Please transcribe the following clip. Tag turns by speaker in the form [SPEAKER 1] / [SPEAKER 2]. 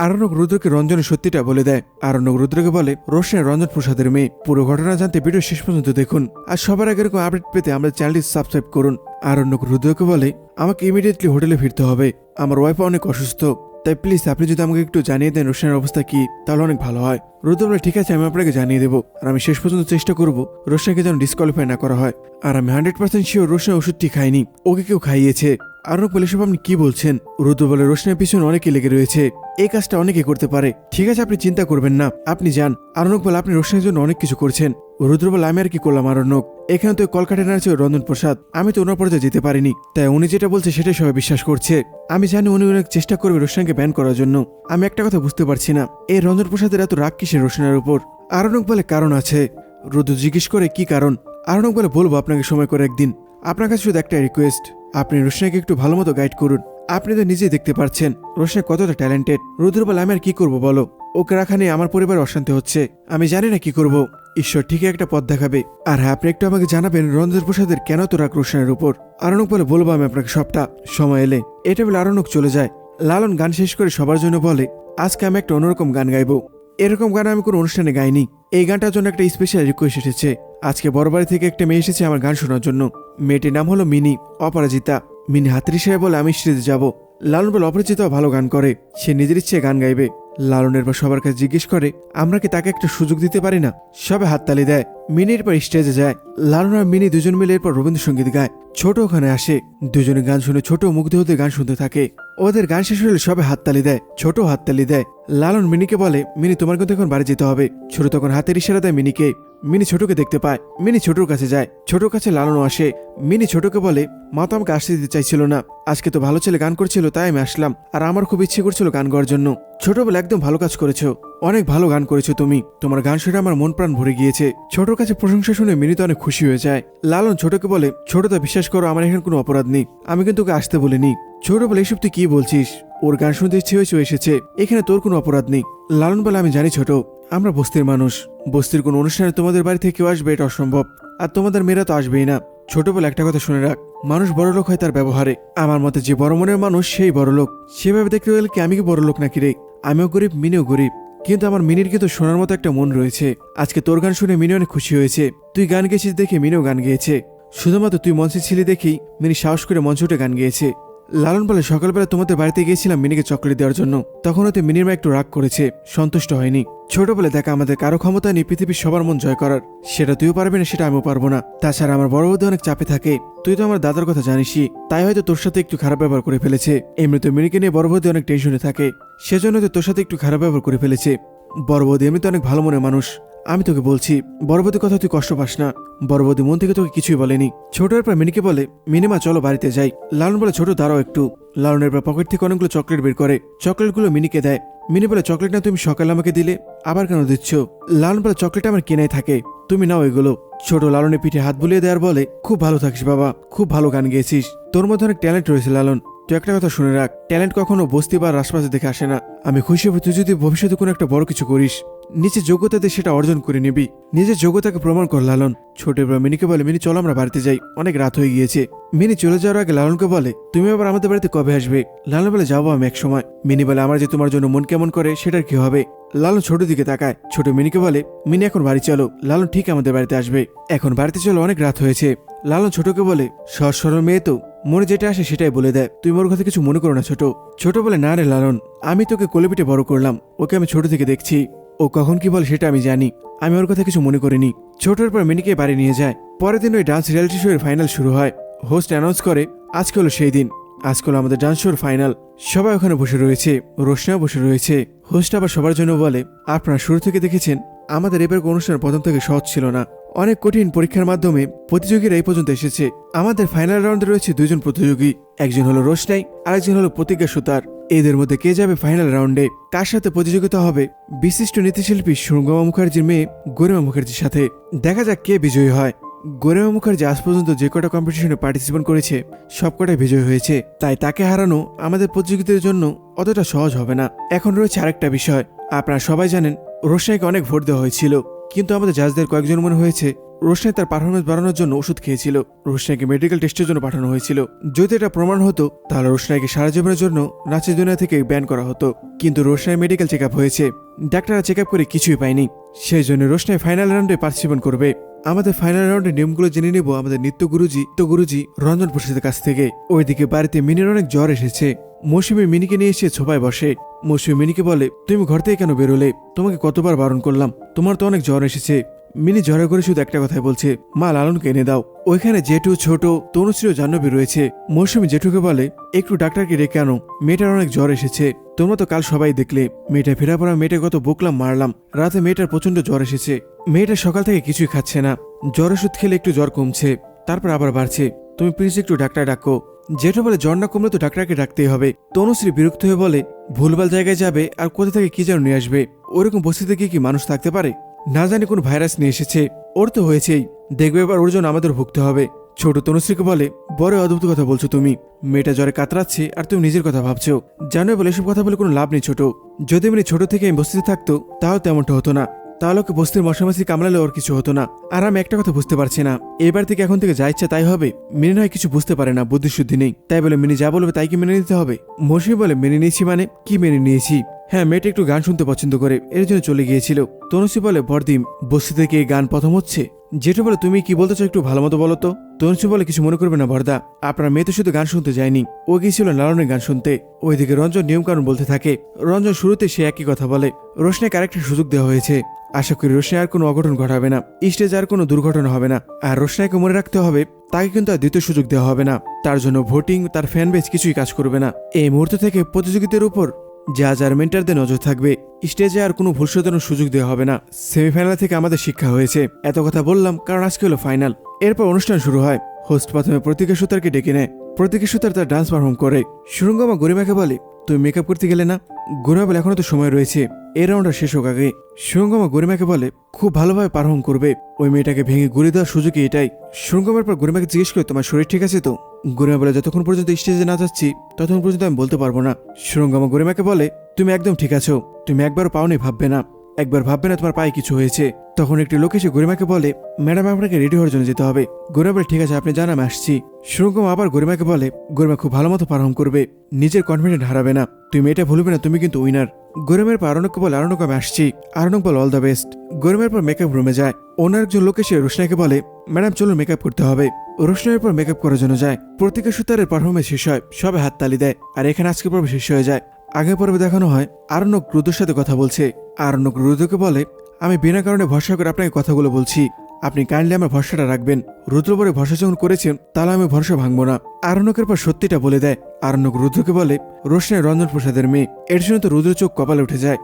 [SPEAKER 1] আরণ্যক রুদ্রকে রঞ্জনের সত্যিটা বলে দেয়। আরণ্যক রুদ্রকে বলে, রোশনের রঞ্জন প্রসাদের মেয়ে। পুরো ঘটনা জানতে ভিডিও শেষ পর্যন্ত দেখুন। আর সবার আগে এরকম আপডেট পেতে আমাদের চ্যানেলটি সাবস্ক্রাইব করুন। আরণ্যক রুদ্রকে বলে, আমাকে ইমিডিয়েটলি হোটেলে ফিরতে হবে। আমার ওয়াইফ অনেক অসুস্থ। তাই প্লিজ আপনি যদি আমাকে একটু জানিয়ে দেন রোশনের অবস্থা কি, তাহলে অনেক ভালো হয়। রুদ্র বলে, ঠিক আছে, আমি আপনাকে জানিয়ে দেবো আর আমি শেষ পর্যন্ত চেষ্টা করব রোশনাকে যেন ডিসকোয়ালিফাই না করা হয়। আর আমি হান্ড্রেড পার্সেন্ট শিওর রোশনের ওষুধটি খাইনি ওকে কেউ খাইয়েছে। আরনক বলে সব আপনি কি বলছেন? রুদ্র বলে, রোশনের পিছনে অনেকে লেগে রয়েছে, এই কাজটা অনেকে করতে পারে। ঠিক আছে, আপনি চিন্তা করবেন না, আপনি যান। আরনক বলে, আপনি রোশনের জন্য অনেক কিছু করছেন রুদ্র বলে আমি আর কি করলাম আর আরণ্যক? এখানে তো কলকাতা আছে রঞ্জন প্রসাদ। আমি তো ওনার পর্যায়ে যেতে পারিনি। তাই উনি যেটা বলছে সেটাই সবাই বিশ্বাস করছে। আমি জানি উনি অনেক চেষ্টা করবে রোশনাকে ব্যান করার জন্য। আমি একটা কথা বুঝতে পারছি না। এই রঞ্জন প্রসাদের এত রাগ কিসের রোশনের উপর? আরণক বলে, কারণ আছে। রুদ্র জিজ্ঞেস করে, কি কারণ? আরণক বলে, বলব আপনাকে সময় করে একদিন। আপনার কাছে শুধু একটা রিকোয়েস্ট আপনি রোশনাকে একটু ভালো মতো গাইড করুন। আপনি তো নিজেই দেখতে পাচ্ছেন রোশনা কতটা ট্যালেন্টেড রুদ্র বলে আমি আর কি করব বলো? ওকে রাখা নিয়ে আমার পরিবার অশান্তি হচ্ছে। আমি জানি না কি করব। ঈশ্বর ঠিকই একটা পথ দেখাবে। আর হ্যাঁ আপনি একটু আমাকে জানাবেন রঞ্জন প্রসাদের কেন তো রাগ উপর? আরণক বলে, বলব আমি আপনাকে সবটা। সময় এলে। এটা বলে আরণক চলে যায়। লালন গান শেষ করে সবার জন্য বলে, আজকে আমি একটা অন্যরকম গান গাইবো। এরকম গান আমি কোনো অনুষ্ঠানে গাইনি। এই গানটার জন্য একটা স্পেশাল রিকোয়েস্ট এসেছে। আজকে বড়বাড়ি থেকে একটা মেয়ে এসেছে আমার গান শোনার জন্য। মেয়েটির নাম হলো মিনি, অপরাজিতা। মিনি হাতের সাহেব বলে, আমি স্টেজে যাব। লালন বলে অপরাজিতা ভালো গান করে। সে নিজের ইচ্ছে গান গাইবে। লালনের পর সবার কাছে জিজ্ঞেস করে, আমরা কি তাকে একটা সুযোগ দিতে পারি না? সবে হাততালি দেয়। মিনির পর স্টেজে যায়। লালন আর মিনি দুজন মিলে এরপর রবীন্দ্রসঙ্গীত গায়। ছোট ওখানে আসে। দুজনে গান শুনে ছোট মুগ্ধ হতে গান শুনতে থাকে। ওদের গান শেষ হলে সবে হাততালি দেয়। ছোট হাততালি দেয়। লালন মিনিকে বলে, মিনি, তোমার কিন্তু এখন বাড়ি যেতে হবে। ছোট তখন হাতের ইশারা দেয় মিনিকে। মিনি ছোটকে দেখতে পায়। মিনি ছোটর কাছে যায়। ছোটর কাছে লালনও আসে। মিনি ছোটকে বলে, মা তো আমাকে আসতে দিতে চাইছিল না। আজকে তো ভালো ছেলে গান করছিল, তাই আমি আসলাম। আর আমার খুব ইচ্ছে করছিল গান গাওয়ার জন্য। ছোটবেলা একদম ভালো কাজ করেছ। অনেক ভালো গান করেছ তুমি। তোমার গান শুনে আমার মন প্রাণ ভরে গিয়েছে। ছোটর কাছে প্রশংসা শুনে মিনি তো অনেক খুশি হয়ে যায়। লালন ছোটকে বলে, ছোট তো বিশ্বাস করো, আমার এখানে কোনো অপরাধ নেই। আমি কিন্তু ওকে আসতে বলিনি। ছোট বলে, এসব তুই কি বলছিস? ওর গান শুনতে ইচ্ছে হয়েছে এসেছে। এখানে তোর কোনো অপরাধ নেই। লালন বলে, আমি জানি ছোট। আমরা বস্তির মানুষ। বস্তির কোনো অনুষ্ঠানে তোমাদের বাড়ি থেকে কেউ আসবে, এটা অসম্ভব। আর তোমাদের মেয়েরা তো আসবেই না। ছোট বলে একটা কথা শুনে রাখ। মানুষ বড় লোক হয় তার ব্যবহারে। আমার মতে যে বড় মনের মানুষ, সেই বড় লোক। সেভাবে দেখতে গেলে কি আমি কি বড় লোক নাকি রে? আমিও গরিব, মিনিও গরিব। কিন্তু আমার মিনির কিন্তু শোনার মতো একটা মন রয়েছে। আজকে তোর গান শুনে মিনি অনেক খুশি হয়েছে। তুই গান গেয়েছিস দেখে মিনিও গান গেয়েছে। শুধুমাত্র তুই মঞ্চে ছিলি দেখেই মিনি সাহস করে মঞ্চে উঠে গান গেয়েছে। লালন বলে সকালবেলা তোমাদের বাড়িতে গিয়েছিলাম মিনিকে চকলেট দেওয়ার জন্য। তখন হতে মিনির মা একটু রাগ করেছে, সন্তুষ্ট হয়নি। ছোট বলে দেখা আমাদের কারও ক্ষমতা নেই পৃথিবীর সবার মন জয় করার। সেটা তুইও পারবি না, সেটা আমিও পারব না। তাছাড়া আমার বড় বৌদি অনেক চাপে থাকে। তুই তো আমার দাদার কথা জানিসই। তাই হয়তো তোর সাথে একটু খারাপ ব্যবহার করে ফেলেছে। এমনিতে মিনিকে নিয়ে বড় বৌদি অনেক টেনশনে থাকে। সেজন্য হয়তো তোর সাথে একটু খারাপ ব্যবহার করে ফেলেছে। বড় বৌদি এমনিতে অনেক ভালো মনের মানুষ। আমি তোকে বলছি বড়বদির কথা তুই কষ্ট পাস না। বড়বদি মন থেকে তোকে কিছুই বলেনি। ছোটের পর মিনিকে বলে, মিনিমা, চলো বাড়িতে যাই। লালন বলে, ছোট, দাঁড়াও একটু। লালনের পর পকেট থেকে অনেকগুলো চকলেট বের করে, চকলেটগুলো মিনিকে দেয়। মিনি বলে, চকলেট না তুমি সকালে আমাকে দিলে? আবার কেন দিচ্ছ? লালন বলে, চকলেট আমার কেনাই থাকে। তুমি নাও এগুলো। ছোট লালনের পিঠে হাত বুলিয়ে দেওয়ার বলে, খুব ভালো থাকিস বাবা, খুব ভালো গান গেয়েছিস। তোর মধ্যে অনেক ট্যালেন্ট রয়েছে লালন। তুই একটা কথা শুনে রাখ, ট্যালেন্ট কখনো বস্তি বা রাসপাশে দেখে আসে না। আমি খুশি হব তুই যদি ভবিষ্যতে কোনো একটা বড় কিছু করিস। নিজের যোগ্যতাতে সেটা অর্জন করে নিবি। নিজের যোগ্যতাকে প্রমাণ কর, লালন। ছোট এবার মিনিকে বলে, মিনি, চলো, আমরা বাড়িতে যাই। অনেক রাত হয়ে গিয়েছে। মিনি চলে যাওয়ার আগে লালনকে বলে, তুমি আবার আমাদের বাড়িতে কবে আসবে? লালন বলে, যাব আমি এক সময় মিনি বলে, আমার যে তোমার জন্য মন কেমন করে, সেটার কি হবে? লালন ছোট দিকে তাকায়। ছোট মিনিকে বলে, মিনি, এখন বাড়ি চলো। লালন ঠিক আমাদের বাড়িতে আসবে। এখন বাড়িতে চলো অনেক রাত হয়েছে। লালন ছোটকে বলে, সহজ সরল মেয়ে তো। মনে যেটা আসে সেটাই বলে দেয় তুই মোর কথা কিছু মনে করো না, ছোট। ছোট বলে, না রে, লালন। আমি তোকে কোলেপিটে বড় করলাম। ওকে আমি ছোট থেকে দেখছি। ও কখন কি বলে সেটা আমি জানি। আমি ওর কথা কিছু মনে করিনি। ছোটর পর মিনিকে বাড়ি নিয়ে যায়। পরের দিন ওই ডান্স রিয়ালিটি শো এর ফাইনাল শুরু হয়। হোস্ট অ্যানাউন্স করে, আজকে হলো সেই দিন। আজকে হলো আমাদের ডান্স শোর ফাইনাল সবাই ওখানে বসে রয়েছে। রোশনাও বসে রয়েছে। হোস্ট আবার সবার জন্য বলে, আপনারা শুরু থেকে দেখেছেন, আমাদের এবার অনুষ্ঠান প্রথম থেকে সহজ ছিল না। অনেক কঠিন পরীক্ষার মাধ্যমে প্রতিযোগীরা এই পর্যন্ত এসেছে। আমাদের ফাইনাল রাউন্ডে রয়েছে দুজন প্রতিযোগী। একজন হলো রোশনাই, আরেকজন হলো প্রতিজ্ঞা সুতার। এদের মধ্যে কে যাবে ফাইনাল রাউন্ডে কার সাথে প্রতিযোগিতা হবে? বিশিষ্ট নীতিশিল্পী সুরঙ্গমা মুখার্জির মেয়ে গরিমা মুখার্জির সাথে। দেখা যাক কে বিজয়ী হয়। গরিমা মুখার্জি আজ পর্যন্ত যে কটা কম্পিটিশনে পার্টিসিপেট করেছে সবকটাই বিজয় হয়েছে। তাই তাকে হারানো আমাদের প্রতিযোগিতার জন্য অতটা সহজ হবে না। এখন রয়েছে আরেকটা বিষয়। আপনারা সবাই জানেন, রোশনাইকে অনেক ভোট দেওয়া হয়েছিল। কিন্তু আমাদের জাজদের কয়েকজন মনে হয়েছে রোশনাই তার পারফরমেন্স বাড়ানোর জন্য ওষুধ খেয়েছিল। রোশনাইকে মেডিকেল টেস্টের জন্য পাঠানো হয়েছিল। যদি এটা প্রমাণ হতো, তাহলে রোশনাইকে সারা জীবনের জন্য নাচের দুনিয়া থেকে ব্যান করা হতো। কিন্তু রোশনাই মেডিকেল চেক হয়েছে। ডাক্তাররা চেক করে কিছুই পায়নি। সেই জন্য রোশনাই ফাইনাল রাউন্ডে পার্টিসিপেট করবে। আমাদের ফাইনাল রাউন্ডের নিয়মগুলো জেনে নেব আমাদের নিত্য গুরুজি, তো গুরুজি, রঞ্জন প্রসাদের কাছ থেকে। ওইদিকে বাড়িতে মিনির অনেক জ্বর এসেছে। মৌসুমি মিনিকে নিয়ে এসে ছোপায় বসে। মৌসুমি মিনিকে বলে, তুমি ঘর থেকে কেন বেরোলে? তোমাকে কতবার বারণ করলাম। তোমার তো অনেক জ্বর এসেছে। মিনি জ্বরে করে শুধু একটা কথাই বলছে, মা লালনকে এনে দাও। ওইখানে জেঠু, ছোট তনুশ্রী ও জাহ্নবী রয়েছে। মৌসুমি জেঠুকে বলে, একটু ডাক্তারকে ডেকে আনো। মেয়েটার অনেক জ্বর এসেছে। তোমরা তো কাল সবাই দেখলে। মেয়েটা ফেরা পড়া মেয়েটা কত বকলাম মারলাম। রাতে মেয়েটার প্রচণ্ড জ্বর এসেছে। মেয়েটা সকাল থেকে কিছুই খাচ্ছে না। জ্বর ওষুধ খেলে একটু জ্বর কমছে। তারপর আবার বাড়ছে। তুমি প্লিজ একটু ডাক্তার ডাকো। জেঠু বলে, জ্বর না কমলে তো ডাক্তারকে ডাকতেই হবে। তনুশ্রী বিরক্ত হয়ে বলে, ভুলভাল জায়গায় যাবে, আর কোথা থেকে কি যেন নিয়ে আসবে? ওরকম বস্তিতে গিয়ে কি মানুষ থাকতে পারে? না জানি কোন ভাইরাস নিয়ে এসেছে, ওর তো হয়েছেই। দেখবে এবার ওর জন্য আমাদের ভুগতে হবে। ছোট তনুশ্রীকে বলে, বড় অদ্ভুত কথা বলছো তুমি। মেয়েটা জ্বরে কাতরাচ্ছে আর তুমি নিজের কথা ভাবছ। জানো বলে এসব কথা বলে কোনো লাভ নেই ছোট। যদি এমনি ছোট থেকে আমি বস্তিতে থাকতো, তাও তেমনটা হতো না। তাহলে ওকে বস্তির মশামাছি কামড়ালে ওর কিছু হতো না। আর আমি একটা কথা বুঝতে পারছি না। এবার থেকে এখন থেকে যা ইচ্ছা তাই হবে। মিনি নয় কিছু বুঝতে পারে না, বুদ্ধিশুদ্ধি নেই। তাই বলে, মিনি যা বলবে তাই কি মেনে নিতে হবে? মৌসুমি বলে, মেনে নিয়েছি মানে? কি মেনে নিয়েছি? হ্যাঁ মেয়েটা একটু গান শুনতে পছন্দ করে, এর জন্য চলে গিয়েছিল। তনুশ্রী বলে বরদিম বস্তি থেকে গান প্রথম হচ্ছে? যেটা বলে, তুমি কি বলতে চাও একটু ভালো মতো বলো তো? তনুশ্রী বলে, কিছু মনে করবে না বরদা আপনার মেয়ে তো শুধু গান শুনতে যায়নি। ও গিয়েছিল লালনের গান শুনতে। ওইদিকে রঞ্জন নিয়মকানুন বলতে থাকে। রঞ্জন শুরুতে সে একই কথা বলে। রোশনাকে আরেকটা সুযোগ দেওয়া হয়েছে। আশা করি রোশনাই আর কোনো অঘটন ঘটাবে না। স্টেজে আর কোনো দুর্ঘটনা হবে না। আর রোশনাইকে মনে রাখতে হবে, তাকে কিন্তু আর দ্বিতীয় সুযোগ দেওয়া হবে না। তার জন্য ভোটিং তার ফ্যান বেস কিছুই কাজ করবে না। এই মুহূর্ত থেকে প্রতিযোগিতার উপর যা যার মেন্টারদের নজর থাকবে, স্টেজে আর কোনো ভুল সুযোগ দেওয়া হবে না। সেমিফাইনাল থেকে আমাদের শিক্ষা হয়েছে। এত কথা বললাম, কারণ আজকে হলো ফাইনাল। এরপর অনুষ্ঠান শুরু হয়। হোস্ট প্রথমে প্রতীকা সুতারকে ডেকে নেয়। প্রতীকা সুতার তার ডান্স পারফর্ম করে। সুরঙ্গমা গরিমাকে বলে তুমি মেকআপ করতে গেলে না? গরিমা বলে এখনও তো সময় রয়েছে। এই রাউন্ডটা শেষ হোক আগে। সুরঙ্গমা গরিমাকে বলে, খুব ভালোভাবে পারফর্ম করবে। ওই মেয়েটাকে ভেঙে গুলি দেওয়ার সুযোগই এটাই। সুরঙ্গমার পর গরিমাকে জিজ্ঞেস করে, তোমার শরীর ঠিক আছে তো? গরিমা যতক্ষণ পর্যন্ত স্টেজে না যাচ্ছি, ততক্ষণ পর্যন্ত আমি বলতে পারব না। সুরঙ্গমা গরিমাকে বলে, তুমি একদম ঠিক আছো। তুমি একবারও পাওনি ভাববে না। একবার ভাববে না তোমার পায়ে কিছু হয়েছে। তখন একটি লোক এসে গরিমাকে বলে, ম্যাডাম, আপনাকে রেডি হওয়ার জন্য যেতে হবে। গরিমা বলে, ঠিক আছে, আপনি জান আমি আসছি। সুরঙ্গম আবার গরিমাকে বলে, গরিমা খুব ভালো মতো পারহম করবে। নিজের কনফিডেন্ট হারাবে না। তুমি এটা ভুলবে না, তুমি কিন্তু উইনার গরিমের পর আরণককে বলে আরণক আমি আসছি। আরণক বলে অল দ্য বেস্ট গরিমের পর মেকআপ রুমে যায়। ওনার একজন লোক এসে রোশনাইকে বলে, ম্যাডাম, চলুন মেকআপ করতে হবে। রোশনাইয়ের পর মেকআপ করার জন্য যায়। প্রত্যেকের সুতারের পারফরমেন্স শেষ হয়, সবে হাত তালি দেয়, আর এখানে আজকে পর্ব শেষ হয়ে যায়। আগে পর্বে দেখানো হয় আরণ্যক রুদ্রের সাথে কথা বলছে। আরণ্যক রুদ্রকে বলে, আমি বিনা কারণে ভরসা করে আপনাকে কথাগুলো বলছি। আপনি কাইন্ডলি আমার ভরসাটা রাখবেন। রুদ্র পরে ভরসা যখন করেছেন তাহলে আমি ভরসা ভাঙবো না। আরণ্যকের পর সত্যিটা বলে দেয়। আরণ্যক রুদ্রকে বলে, রোশনাই রঞ্জন প্রসাদের মেয়ে। এর জন্য তো রুদ্র চোখ কপালে উঠে যায়।